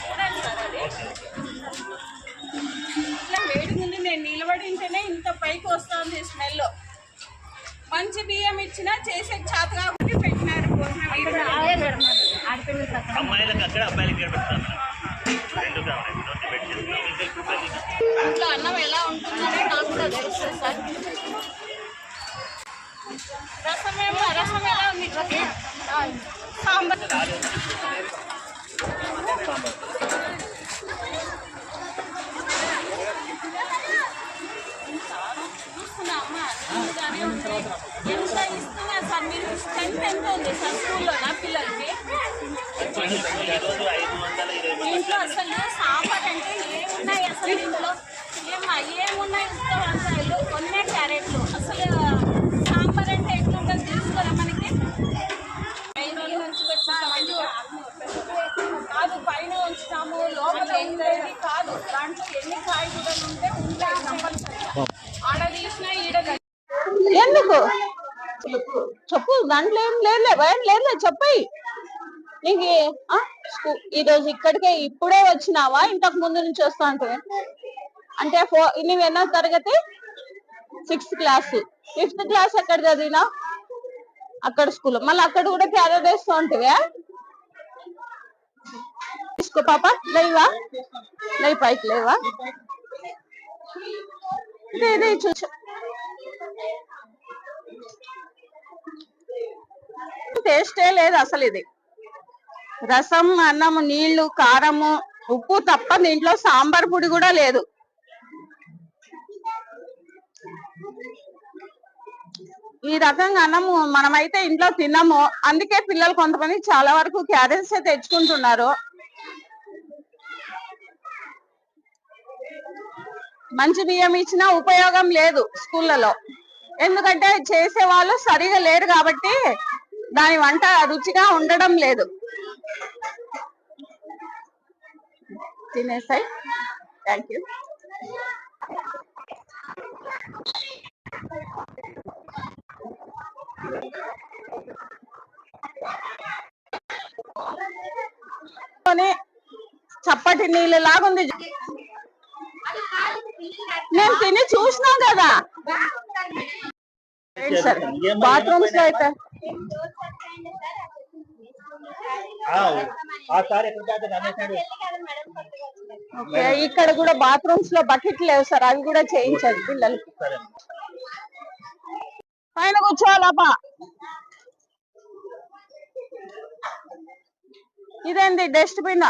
చూడండి సార్ అది ఇట్లా వేడి ముందు నేను నిలబడి ఉంటేనే ఇంత పైకి వస్తుంది స్మెల్. మంచి బియ్యం ఇచ్చినా చేసే చేత కాబట్టి పెట్టినారు భోజనం అమ్మాయిలకు అక్కడ అబ్బాయిలకి ఇంట్లో అన్నం ఎలా ఉంటుందని నాకు కూడా తెలుస్తుంది సార్. రసం ఏమో రసం ఎలా ఉంది? సాంబార్. ఎంత ఇస్తున్నా సార్ మీరు స్ట్రెంత్ ఎంత ఉంది సార్ స్కూల్లోనా పిల్లలకి ఇంట్లో అసలు సాంబార్ అంటే ఏమున్నాయి అసలు ఇంట్లో ఏమా ఏమున్నాయి ఉత్త వంకాయలు కొన్నే క్యారెట్లు అసలు సాంబార్ అంటే ఎట్లుంటుంది తెలుసుకోరా మనకి ఐదు రోజుల నుంచి పెట్టినామండి. కాదు పైన ఉంచుతాము లోపల ఉండేది కాదు దాంట్లో ఎన్ని కాయగూరలు ఉంటే ఉంటాయి కంపల్సరీగా ఆడ తీసినా ఈడ ఎందుకు? చెప్పు దాంట్లో ఏం లేదులే భయం లేదులే చెప్పయి. నీకు ఆ, స్కూ- ఈ రోజు ఇక్కడికే ఇప్పుడే వచ్చినావా? ఇంతకు ముందు నుంచి వస్తా అంటే? అంటే ఫో నువ్వు ఎన్నో తరగతి? Sixth class. ఫిఫ్త్ క్లాస్ ఎక్కడ చదివినా అక్కడ స్కూల్. మళ్ళీ అక్కడ కూడా క్యారెట్ వేస్తూ ఉంటివే? తీసుకో పాప. లేవా? లేవు పైకి లేవా? ఇదే చూచు టేస్టే లేదు అసలు ఇది. రసం అన్నము నీళ్ళు కారము ఉప్పు తప్ప దీంట్లో సాంబార్ పొడి కూడా లేదు. ఈ రకంగా అన్నము మనమైతే ఇంట్లో తినము. అందుకే పిల్లలు కొంతమంది చాలా వరకు క్యారెట్స్ తెచ్చుకుంటున్నారు. మంచి బియ్యం ఇచ్చినా ఉపయోగం లేదు స్కూళ్ళలో. ఎందుకంటే చేసే వాళ్ళు సరిగా లేరు కాబట్టి దాని వంట రుచిగా ఉండడం లేదు. తినేసాయి. థ్యాంక్ యూ చప్పటి నీళ్ళు లాగుంది నేను తిని చూసినా కదా. సార్? బాత్రూమ్స్లో అయితే. ఓకే ఇక్కడ కూడా బాత్రూమ్స్లో బకెట్ లేవు సార్. అవి కూడా చేయించండి పిల్లలకి సరే. పైన కూర్చోవాలప్పా ఇదేంది? Dust bin